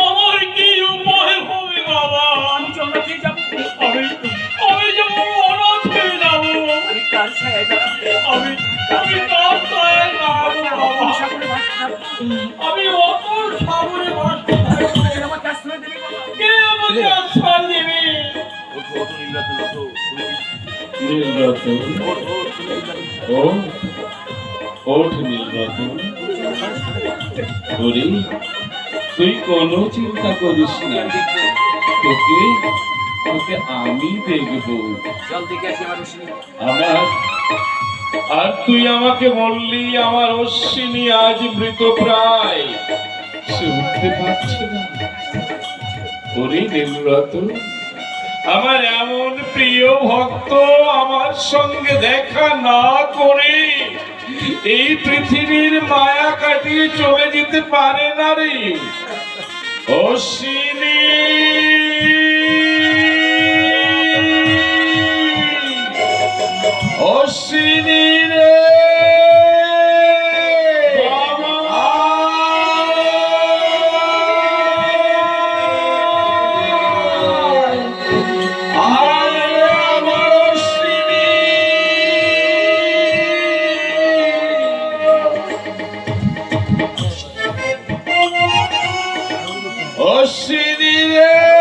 আমার কি উপায় হবে বাবা আমি জগতে যাব আমি আমি যাব অনাথ হয়ে যাব আমি কার ছায়া দাঁড়াবো আমি আমি কার বাস থাকব আমি অতল সাগরে করতে আমার করে দেবে কে আমাকে আশ্রয় দেবে ওঠো ওঠো নীলরতন ওঠো নীলরতন ও ওঠ নীলরতন ওরে তুই কোনো চিন্তা করিস না। তোকে তোকে আমি দেখব। আমার আর তুই আমাকে বললি আমার অশ্বিনী আজ মৃত প্রায়। সে উঠতে পারছে না। ওরে নীলরতন আমার এমন প্রিয় ভক্ত আমার সঙ্গে দেখা না করে এই পৃথিবীর মায়া কাটিয়ে চলে যেতে পারে না রে। অশ্বিনী অশ্বিনী রে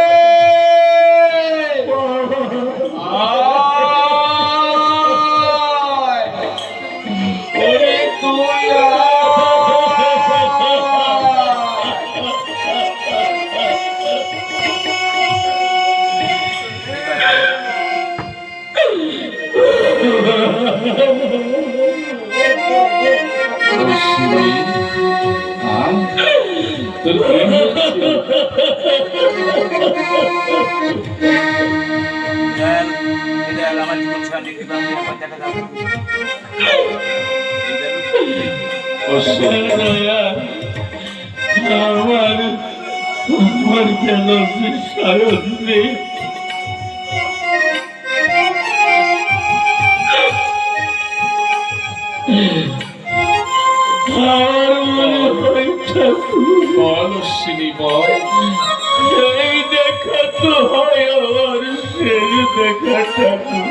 আমার আমার কেন সায়ন নেই? শ্রী বল দেখা তো হয় আমার শেষ দেখা ঠাকুর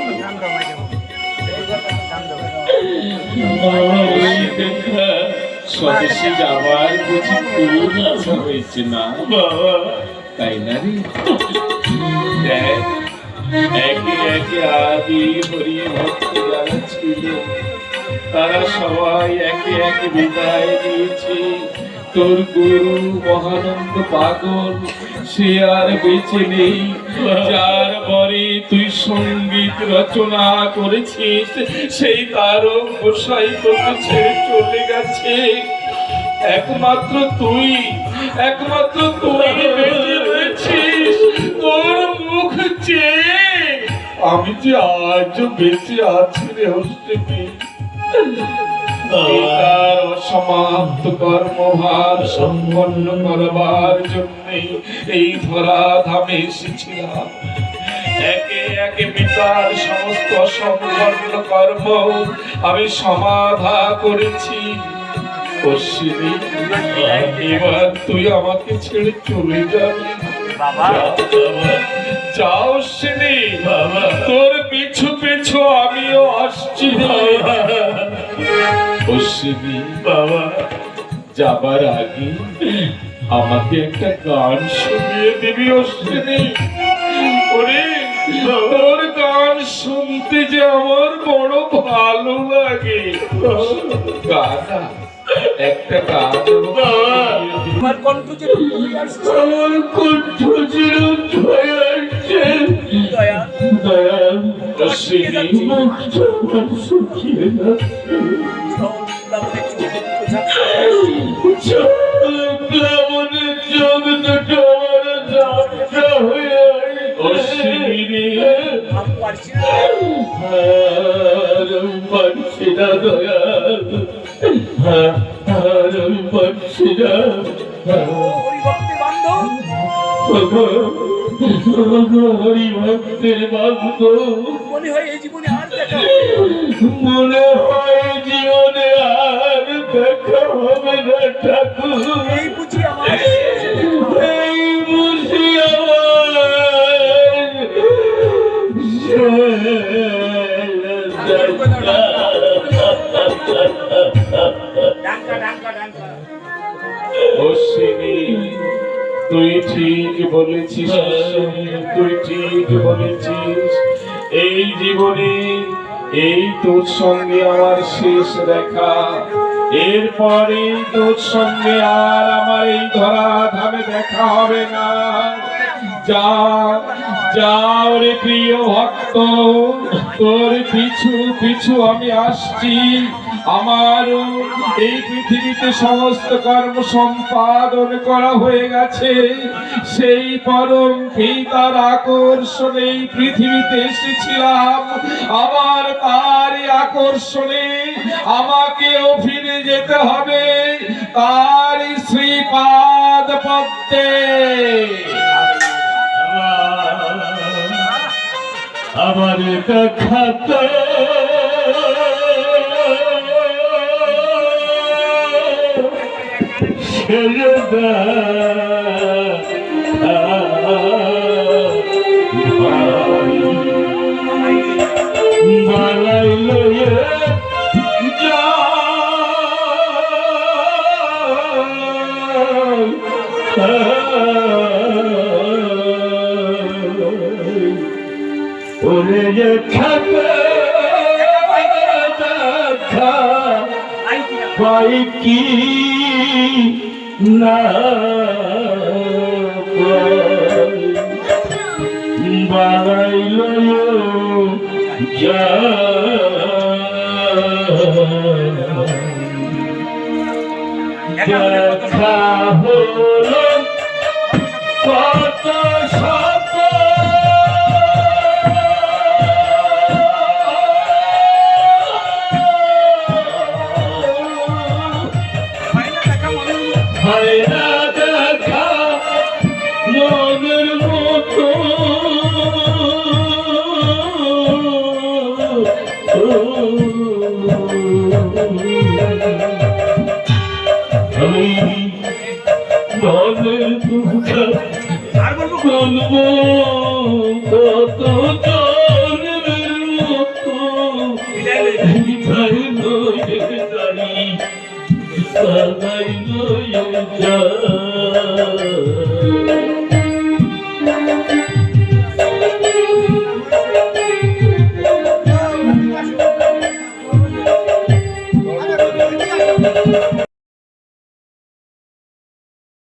আমার এই দেখা স্বদেশে যাবার বুঝি খুব ইচ্ছা হয়েছে না, বাবা। তাই না রে? একে একে আদি হরি ভক্ত ছিল, তারা সবাই একে একে বিদায় দিয়েছে। তোর গুরু মহানন্দ পাগল, সে আর বেঁচে নেই। যার পরে তুই সংগীত রচনা করেছিস, সেই তারক গোসাই তোকে ছেড়ে চলে গেছে। একমাত্র তুই একমাত্র তুই বেঁচে রয়েছিস। তোর মুখ চেয়ে আমি যে আজও বেঁচে আছি রে হস্তেপি তার অসমাপ্ত কর্মভার সম্পন্ন করবার জন্যে এই ধরা ধামে এসেছিলাম। একে একে পিতার সমস্ত অসম্পন্ন কর্ম আমি সমাধা করেছি। এবার তুই আমাকে ছেড়ে চলে যাবি। যাও তোর পিছু পিছু আমিও আসছি। অশ্বিনী বাবা যাবার আগে আমাকে একটা গান শুনিয়ে দিবি, অশ্বিনী। ওরে, তোর গান শুনতে যে আমার বড় ভালো লাগে। গানা একটা গান আমার কণ্ঠ যে তুমি আসছো আমার কণ্ঠ চিরন্ত হয়ে আসছে মনে হয় এই জীবনে আর দেখা মনে হয় জীবনে আর দেখা হবে না ঠাকুর। তুই ঠিক বলেছিস, তুই ঠিক বলেছিস। এই জীবনে, এই তোর সঙ্গে আমার শেষ দেখা। এরপরে তোর সঙ্গে আর আমার এই ধরা ধামে দেখা হবে না। যা যাও রে প্রিয় ভক্ত। তোর পিছু পিছু আমি আসছি। আমার এই পৃথিবীতে সমস্ত কর্ম সম্পাদন করা হয়ে গেছে। সেই পরম পিতার আকর্ষণে পৃথিবীতে এসেছিলাম। আবার তারই আকর্ষণে আমাকেও ফিরে যেতে হবে। তার শ্রীপাদ পদ্মে। আমার দেখাতে। ছেড়ে বানাইল যা পাই কি না বাড়াইল যা। দেখা হলো। দুঃখ বলব কত জন্মের মতো